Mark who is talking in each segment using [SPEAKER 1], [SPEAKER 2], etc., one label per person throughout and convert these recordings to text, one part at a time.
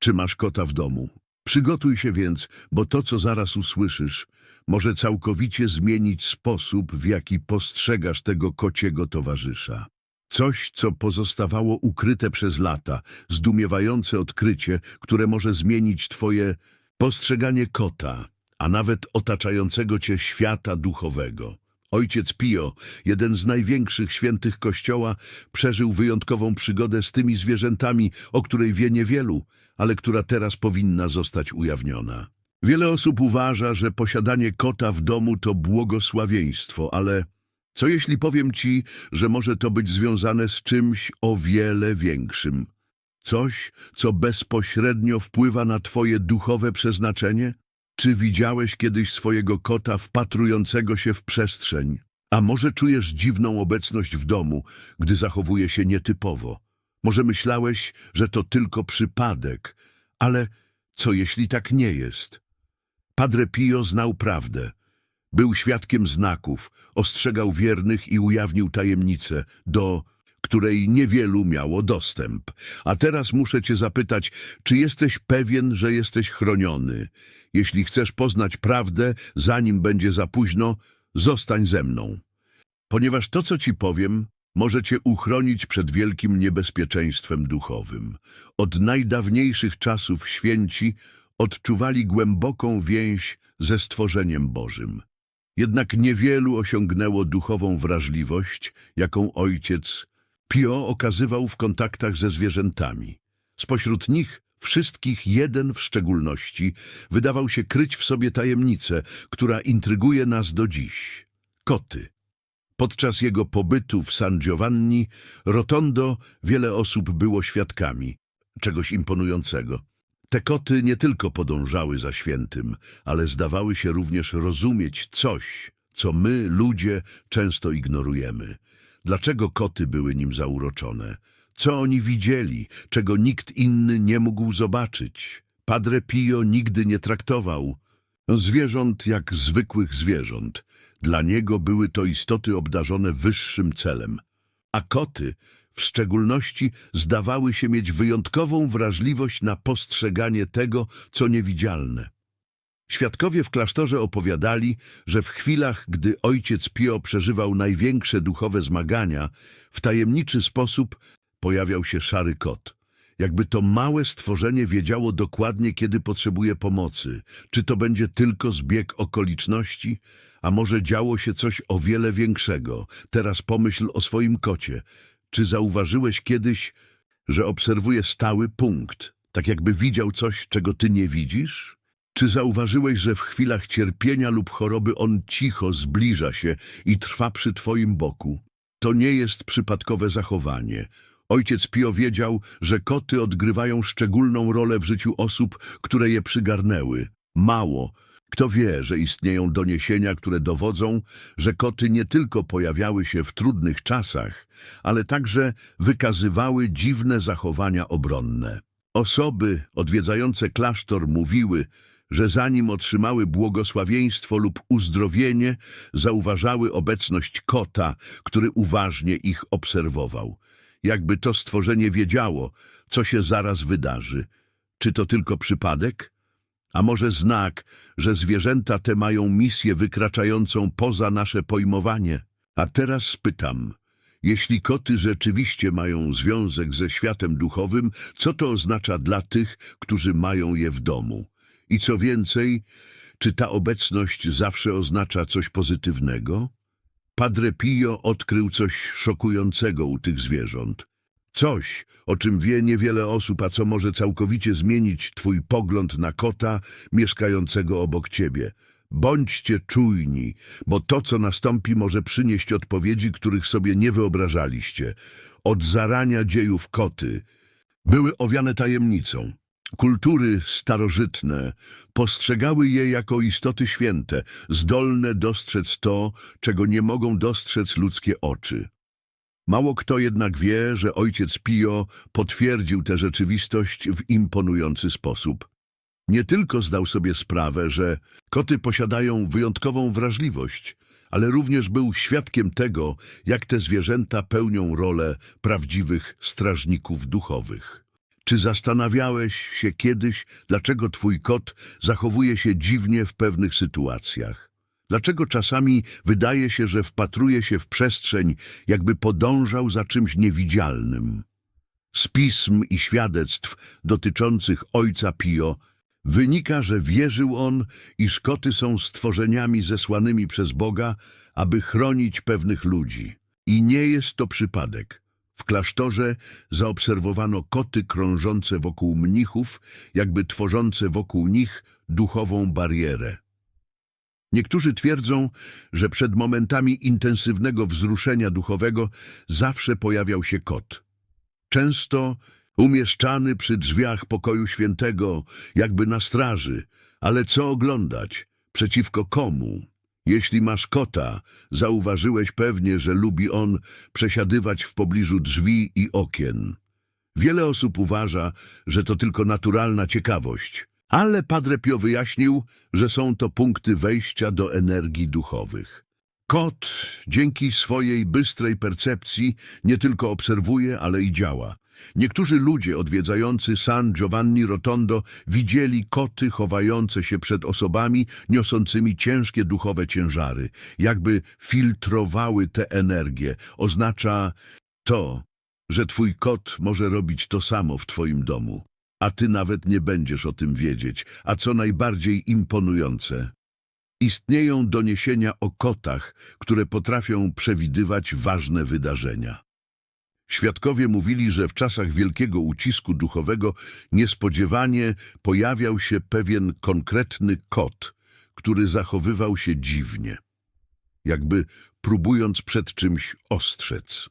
[SPEAKER 1] czy masz kota w domu. Przygotuj się więc, bo to, co zaraz usłyszysz, może całkowicie zmienić sposób, w jaki postrzegasz tego kociego towarzysza. Coś, co pozostawało ukryte przez lata, zdumiewające odkrycie, które może zmienić twoje postrzeganie kota, a nawet otaczającego cię świata duchowego. Ojciec Pio, jeden z największych świętych Kościoła, przeżył wyjątkową przygodę z tymi zwierzętami, o której wie niewielu, ale która teraz powinna zostać ujawniona. Wiele osób uważa, że posiadanie kota w domu to błogosławieństwo, ale co jeśli powiem ci, że może to być związane z czymś o wiele większym? Coś, co bezpośrednio wpływa na twoje duchowe przeznaczenie? Czy widziałeś kiedyś swojego kota wpatrującego się w przestrzeń? A może czujesz dziwną obecność w domu, gdy zachowuje się nietypowo? Może myślałeś, że to tylko przypadek, ale co jeśli tak nie jest? Padre Pio znał prawdę. Był świadkiem znaków, ostrzegał wiernych i ujawnił tajemnicę, do której niewielu miało dostęp. A teraz muszę cię zapytać, czy jesteś pewien, że jesteś chroniony? Jeśli chcesz poznać prawdę, zanim będzie za późno, zostań ze mną. Ponieważ to, co ci powiem, może cię uchronić przed wielkim niebezpieczeństwem duchowym. Od najdawniejszych czasów święci odczuwali głęboką więź ze stworzeniem Bożym. Jednak niewielu osiągnęło duchową wrażliwość, jaką ojciec Pio okazywał w kontaktach ze zwierzętami. Spośród nich wszystkich jeden w szczególności wydawał się kryć w sobie tajemnicę, która intryguje nas do dziś. Koty. Podczas jego pobytu w San Giovanni Rotondo wiele osób było świadkami czegoś imponującego. Te koty nie tylko podążały za świętym, ale zdawały się również rozumieć coś, co my, ludzie, często ignorujemy. Dlaczego koty były nim zauroczone? Co oni widzieli, czego nikt inny nie mógł zobaczyć? Padre Pio nigdy nie traktował zwierząt jak zwykłych zwierząt. Dla niego były to istoty obdarzone wyższym celem. A koty w szczególności zdawały się mieć wyjątkową wrażliwość na postrzeganie tego, co niewidzialne. Świadkowie w klasztorze opowiadali, że w chwilach, gdy ojciec Pio przeżywał największe duchowe zmagania, w tajemniczy sposób pojawiał się szary kot. Jakby to małe stworzenie wiedziało dokładnie, kiedy potrzebuje pomocy. Czy to będzie tylko zbieg okoliczności, a może działo się coś o wiele większego. Teraz pomyśl o swoim kocie. Czy zauważyłeś kiedyś, że obserwuje stały punkt, tak jakby widział coś, czego ty nie widzisz? Czy zauważyłeś, że w chwilach cierpienia lub choroby on cicho zbliża się i trwa przy twoim boku? To nie jest przypadkowe zachowanie. Ojciec Pio wiedział, że koty odgrywają szczególną rolę w życiu osób, które je przygarnęły. Mało. Kto wie, że istnieją doniesienia, które dowodzą, że koty nie tylko pojawiały się w trudnych czasach, ale także wykazywały dziwne zachowania obronne. Osoby odwiedzające klasztor mówiły, że zanim otrzymały błogosławieństwo lub uzdrowienie, zauważały obecność kota, który uważnie ich obserwował. Jakby to stworzenie wiedziało, co się zaraz wydarzy. Czy to tylko przypadek? A może znak, że zwierzęta te mają misję wykraczającą poza nasze pojmowanie? A teraz pytam, jeśli koty rzeczywiście mają związek ze światem duchowym, co to oznacza dla tych, którzy mają je w domu? I co więcej, czy ta obecność zawsze oznacza coś pozytywnego? Padre Pio odkrył coś szokującego u tych zwierząt. Coś, o czym wie niewiele osób, a co może całkowicie zmienić twój pogląd na kota mieszkającego obok ciebie. Bądźcie czujni, bo to, co nastąpi, może przynieść odpowiedzi, których sobie nie wyobrażaliście. Od zarania dziejów koty były owiane tajemnicą. Kultury starożytne postrzegały je jako istoty święte, zdolne dostrzec to, czego nie mogą dostrzec ludzkie oczy. Mało kto jednak wie, że ojciec Pio potwierdził tę rzeczywistość w imponujący sposób. Nie tylko zdał sobie sprawę, że koty posiadają wyjątkową wrażliwość, ale również był świadkiem tego, jak te zwierzęta pełnią rolę prawdziwych strażników duchowych. Czy zastanawiałeś się kiedyś, dlaczego twój kot zachowuje się dziwnie w pewnych sytuacjach? Dlaczego czasami wydaje się, że wpatruje się w przestrzeń, jakby podążał za czymś niewidzialnym? Z pism i świadectw dotyczących ojca Pio wynika, że wierzył on, iż koty są stworzeniami zesłanymi przez Boga, aby chronić pewnych ludzi. I nie jest to przypadek. W klasztorze zaobserwowano koty krążące wokół mnichów, jakby tworzące wokół nich duchową barierę. Niektórzy twierdzą, że przed momentami intensywnego wzruszenia duchowego zawsze pojawiał się kot. Często umieszczany przy drzwiach pokoju świętego, jakby na straży. Ale co oglądać? Przeciwko komu? Jeśli masz kota, zauważyłeś pewnie, że lubi on przesiadywać w pobliżu drzwi i okien. Wiele osób uważa, że to tylko naturalna ciekawość, ale Padre Pio wyjaśnił, że są to punkty wejścia do energii duchowych. Kot, dzięki swojej bystrej percepcji, nie tylko obserwuje, ale i działa. Niektórzy ludzie odwiedzający San Giovanni Rotondo widzieli koty chowające się przed osobami niosącymi ciężkie duchowe ciężary, jakby filtrowały tę energię. Oznacza to, że twój kot może robić to samo w twoim domu, a ty nawet nie będziesz o tym wiedzieć. A co najbardziej imponujące, istnieją doniesienia o kotach, które potrafią przewidywać ważne wydarzenia. Świadkowie mówili, że w czasach wielkiego ucisku duchowego niespodziewanie pojawiał się pewien konkretny kot, który zachowywał się dziwnie, jakby próbując przed czymś ostrzec.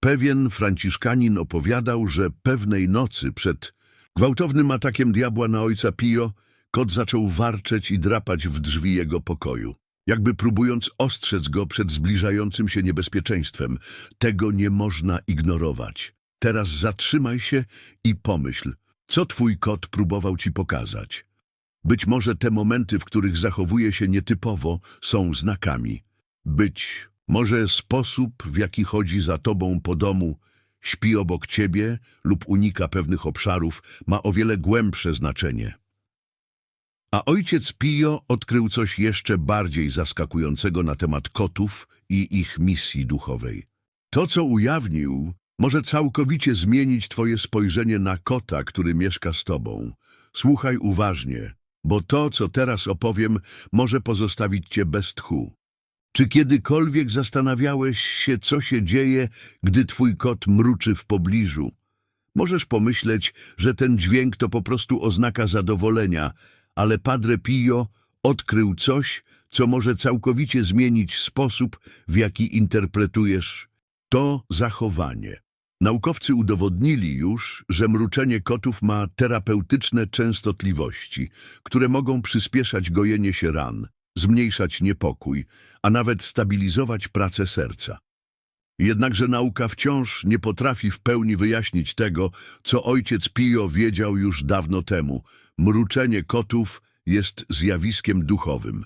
[SPEAKER 1] Pewien franciszkanin opowiadał, że pewnej nocy przed gwałtownym atakiem diabła na ojca Pio kot zaczął warczeć i drapać w drzwi jego pokoju jakby próbując ostrzec go przed zbliżającym się niebezpieczeństwem. Tego nie można ignorować. Teraz zatrzymaj się i pomyśl, co twój kot próbował ci pokazać. Być może te momenty, w których zachowuje się nietypowo, są znakami. Być może sposób, w jaki chodzi za tobą po domu, śpi obok ciebie lub unika pewnych obszarów, ma o wiele głębsze znaczenie. A ojciec Pio odkrył coś jeszcze bardziej zaskakującego na temat kotów i ich misji duchowej. To, co ujawnił, może całkowicie zmienić twoje spojrzenie na kota, który mieszka z tobą. Słuchaj uważnie, bo to, co teraz opowiem, może pozostawić cię bez tchu. Czy kiedykolwiek zastanawiałeś się, co się dzieje, gdy twój kot mruczy w pobliżu? Możesz pomyśleć, że ten dźwięk to po prostu oznaka zadowolenia, ale Padre Pio odkrył coś, co może całkowicie zmienić sposób, w jaki interpretujesz to zachowanie. Naukowcy udowodnili już, że mruczenie kotów ma terapeutyczne częstotliwości, które mogą przyspieszać gojenie się ran, zmniejszać niepokój, a nawet stabilizować pracę serca. Jednakże nauka wciąż nie potrafi w pełni wyjaśnić tego, co ojciec Pio wiedział już dawno temu. Mruczenie kotów jest zjawiskiem duchowym.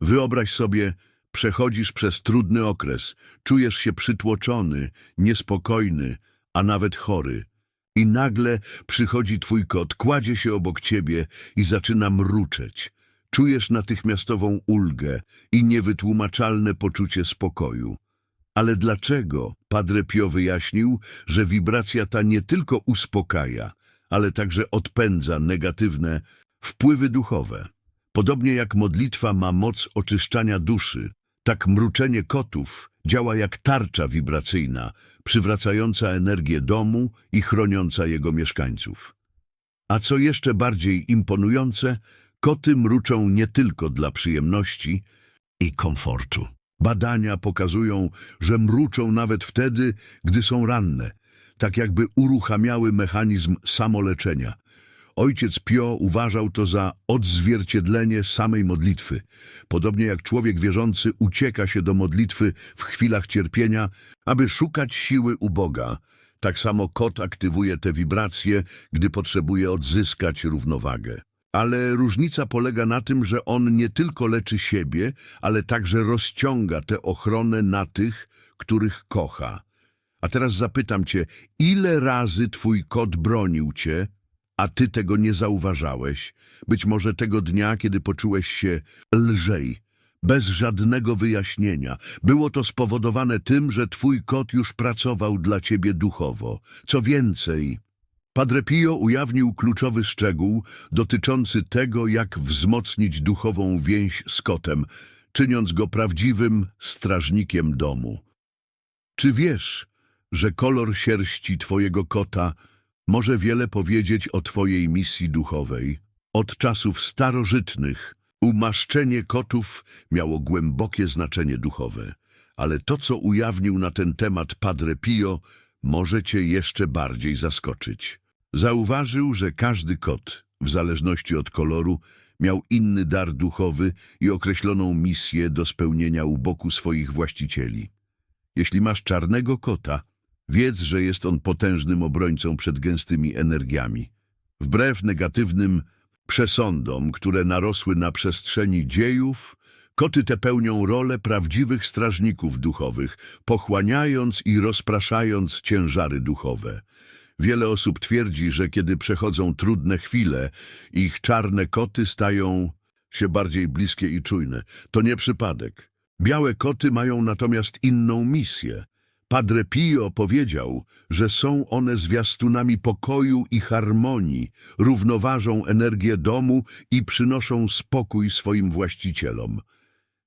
[SPEAKER 1] Wyobraź sobie, przechodzisz przez trudny okres, czujesz się przytłoczony, niespokojny, a nawet chory. I nagle przychodzi twój kot, kładzie się obok ciebie i zaczyna mruczeć. Czujesz natychmiastową ulgę i niewytłumaczalne poczucie spokoju. Ale dlaczego? Padre Pio wyjaśnił, że wibracja ta nie tylko uspokaja, ale także odpędza negatywne wpływy duchowe. Podobnie jak modlitwa ma moc oczyszczania duszy, tak mruczenie kotów działa jak tarcza wibracyjna, przywracająca energię domu i chroniąca jego mieszkańców. A co jeszcze bardziej imponujące, koty mruczą nie tylko dla przyjemności i komfortu. Badania pokazują, że mruczą nawet wtedy, gdy są ranne, tak jakby uruchamiały mechanizm samoleczenia. Ojciec Pio uważał to za odzwierciedlenie samej modlitwy. Podobnie jak człowiek wierzący ucieka się do modlitwy w chwilach cierpienia, aby szukać siły u Boga, tak samo kot aktywuje te wibracje, gdy potrzebuje odzyskać równowagę. Ale różnica polega na tym, że on nie tylko leczy siebie, ale także rozciąga tę ochronę na tych, których kocha. A teraz zapytam cię, ile razy twój kot bronił cię, a ty tego nie zauważałeś? Być może tego dnia, kiedy poczułeś się lżej, bez żadnego wyjaśnienia. Było to spowodowane tym, że twój kot już pracował dla ciebie duchowo. Co więcej, Padre Pio ujawnił kluczowy szczegół dotyczący tego, jak wzmocnić duchową więź z kotem, czyniąc go prawdziwym strażnikiem domu. Czy wiesz, że kolor sierści twojego kota może wiele powiedzieć o twojej misji duchowej? Od czasów starożytnych umaszczenie kotów miało głębokie znaczenie duchowe, ale to, co ujawnił na ten temat Padre Pio, może cię jeszcze bardziej zaskoczyć. Zauważył, że każdy kot, w zależności od koloru, miał inny dar duchowy i określoną misję do spełnienia u boku swoich właścicieli. Jeśli masz czarnego kota, wiedz, że jest on potężnym obrońcą przed gęstymi energiami. Wbrew negatywnym przesądom, które narosły na przestrzeni dziejów, koty te pełnią rolę prawdziwych strażników duchowych, pochłaniając i rozpraszając ciężary duchowe. Wiele osób twierdzi, że kiedy przechodzą trudne chwile, ich czarne koty stają się bardziej bliskie i czujne. To nie przypadek. Białe koty mają natomiast inną misję. Padre Pio powiedział, że są one zwiastunami pokoju i harmonii, równoważą energię domu i przynoszą spokój swoim właścicielom.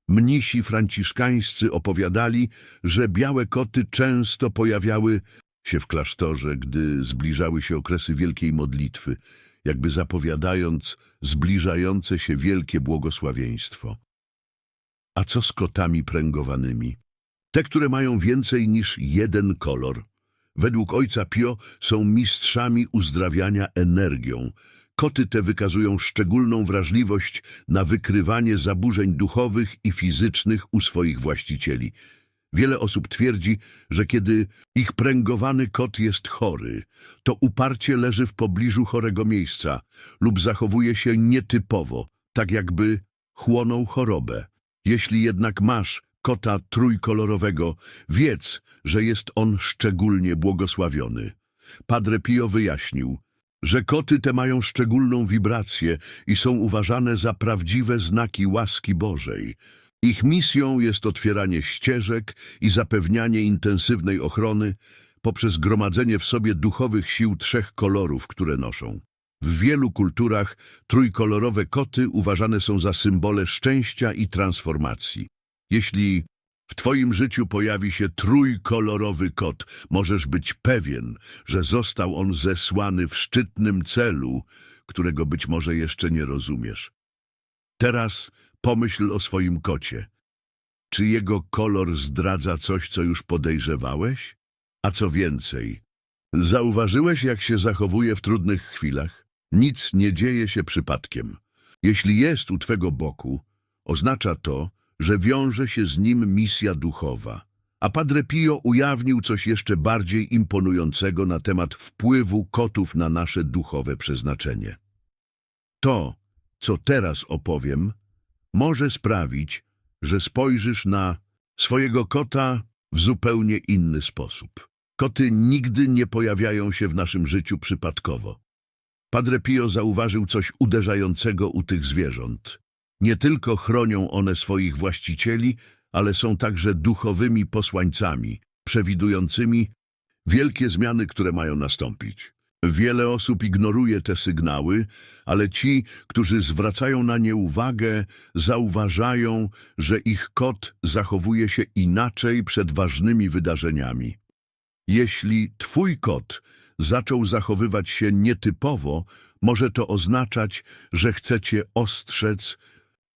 [SPEAKER 1] Mnisi franciszkańscy opowiadali, że białe koty często pojawiały się w klasztorze, gdy zbliżały się okresy wielkiej modlitwy, jakby zapowiadając zbliżające się wielkie błogosławieństwo. A co z kotami pręgowanymi? Te, które mają więcej niż jeden kolor. Według ojca Pio są mistrzami uzdrawiania energią. Koty te wykazują szczególną wrażliwość na wykrywanie zaburzeń duchowych i fizycznych u swoich właścicieli. Wiele osób twierdzi, że kiedy ich pręgowany kot jest chory, to uparcie leży w pobliżu chorego miejsca lub zachowuje się nietypowo, tak jakby chłonął chorobę. Jeśli jednak masz kota trójkolorowego, wiedz, że jest on szczególnie błogosławiony. Padre Pio wyjaśnił, że koty te mają szczególną wibrację i są uważane za prawdziwe znaki łaski Bożej. Ich misją jest otwieranie ścieżek i zapewnianie intensywnej ochrony poprzez gromadzenie w sobie duchowych sił trzech kolorów, które noszą. W wielu kulturach trójkolorowe koty uważane są za symbole szczęścia i transformacji. Jeśli w Twoim życiu pojawi się trójkolorowy kot, możesz być pewien, że został on zesłany w szczytnym celu, którego być może jeszcze nie rozumiesz. Teraz pomyśl o swoim kocie. Czy jego kolor zdradza coś, co już podejrzewałeś? A co więcej, zauważyłeś, jak się zachowuje w trudnych chwilach? Nic nie dzieje się przypadkiem. Jeśli jest u Twego boku, oznacza to, że wiąże się z nim misja duchowa. A Padre Pio ujawnił coś jeszcze bardziej imponującego na temat wpływu kotów na nasze duchowe przeznaczenie. To, co teraz opowiem, może sprawić, że spojrzysz na swojego kota w zupełnie inny sposób. Koty nigdy nie pojawiają się w naszym życiu przypadkowo. Padre Pio zauważył coś uderzającego u tych zwierząt. Nie tylko chronią one swoich właścicieli, ale są także duchowymi posłańcami, przewidującymi wielkie zmiany, które mają nastąpić. Wiele osób ignoruje te sygnały, ale ci, którzy zwracają na nie uwagę, zauważają, że ich kot zachowuje się inaczej przed ważnymi wydarzeniami. Jeśli twój kot zaczął zachowywać się nietypowo, może to oznaczać, że chcecie ostrzec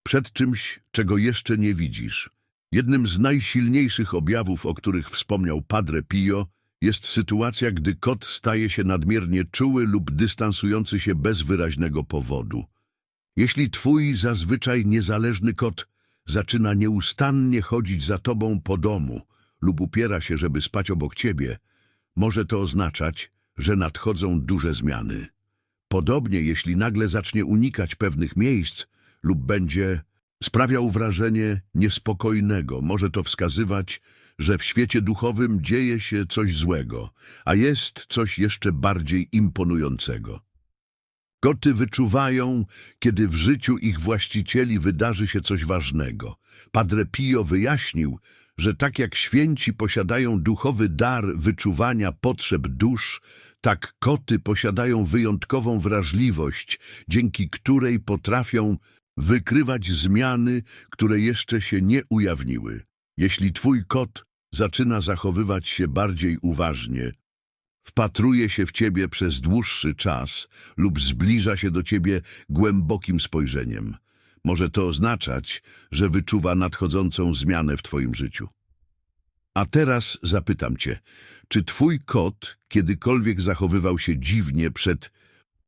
[SPEAKER 1] przed czymś, czego jeszcze nie widzisz. Jednym z najsilniejszych objawów, o których wspomniał Padre Pio, jest sytuacja, gdy kot staje się nadmiernie czuły lub dystansujący się bez wyraźnego powodu. Jeśli twój zazwyczaj niezależny kot zaczyna nieustannie chodzić za tobą po domu lub upiera się, żeby spać obok ciebie, może to oznaczać, że nadchodzą duże zmiany. Podobnie, jeśli nagle zacznie unikać pewnych miejsc lub będzie Sprawiał wrażenie niespokojnego. Może to wskazywać, że w świecie duchowym dzieje się coś złego, a jest coś jeszcze bardziej imponującego. Koty wyczuwają, kiedy w życiu ich właścicieli wydarzy się coś ważnego. Padre Pio wyjaśnił, że tak jak święci posiadają duchowy dar wyczuwania potrzeb dusz, tak koty posiadają wyjątkową wrażliwość, dzięki której potrafią wykrywać zmiany, które jeszcze się nie ujawniły. Jeśli twój kot zaczyna zachowywać się bardziej uważnie, wpatruje się w ciebie przez dłuższy czas lub zbliża się do ciebie głębokim spojrzeniem, może to oznaczać, że wyczuwa nadchodzącą zmianę w twoim życiu. A teraz zapytam cię, czy twój kot kiedykolwiek zachowywał się dziwnie przed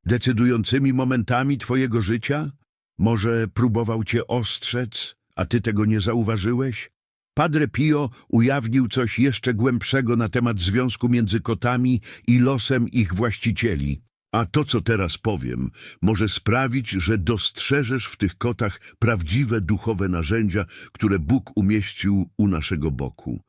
[SPEAKER 1] decydującymi momentami twojego życia? Może próbował cię ostrzec, a ty tego nie zauważyłeś? Padre Pio ujawnił coś jeszcze głębszego na temat związku między kotami i losem ich właścicieli. A to, co teraz powiem, może sprawić, że dostrzeżesz w tych kotach prawdziwe duchowe narzędzia, które Bóg umieścił u naszego boku.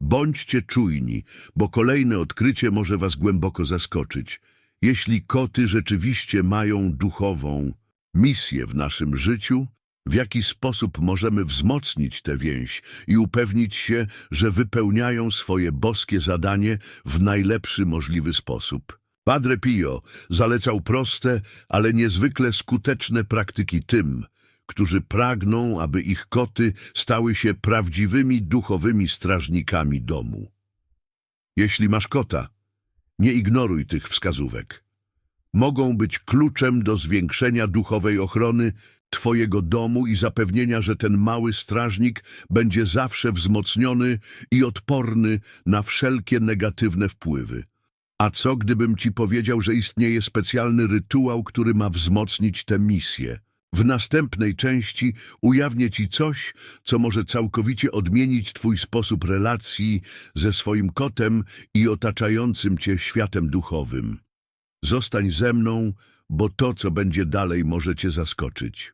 [SPEAKER 1] Bądźcie czujni, bo kolejne odkrycie może was głęboko zaskoczyć. Jeśli koty rzeczywiście mają duchową misję w naszym życiu, w jaki sposób możemy wzmocnić tę więź i upewnić się, że wypełniają swoje boskie zadanie w najlepszy możliwy sposób. Padre Pio zalecał proste, ale niezwykle skuteczne praktyki tym, którzy pragną, aby ich koty stały się prawdziwymi duchowymi strażnikami domu. Jeśli masz kota, nie ignoruj tych wskazówek. Mogą być kluczem do zwiększenia duchowej ochrony Twojego domu i zapewnienia, że ten mały strażnik będzie zawsze wzmocniony i odporny na wszelkie negatywne wpływy. A co, gdybym Ci powiedział, że istnieje specjalny rytuał, który ma wzmocnić tę misję? W następnej części ujawnię Ci coś, co może całkowicie odmienić Twój sposób relacji ze swoim kotem i otaczającym Cię światem duchowym. Zostań ze mną, bo to, co będzie dalej, może Cię zaskoczyć.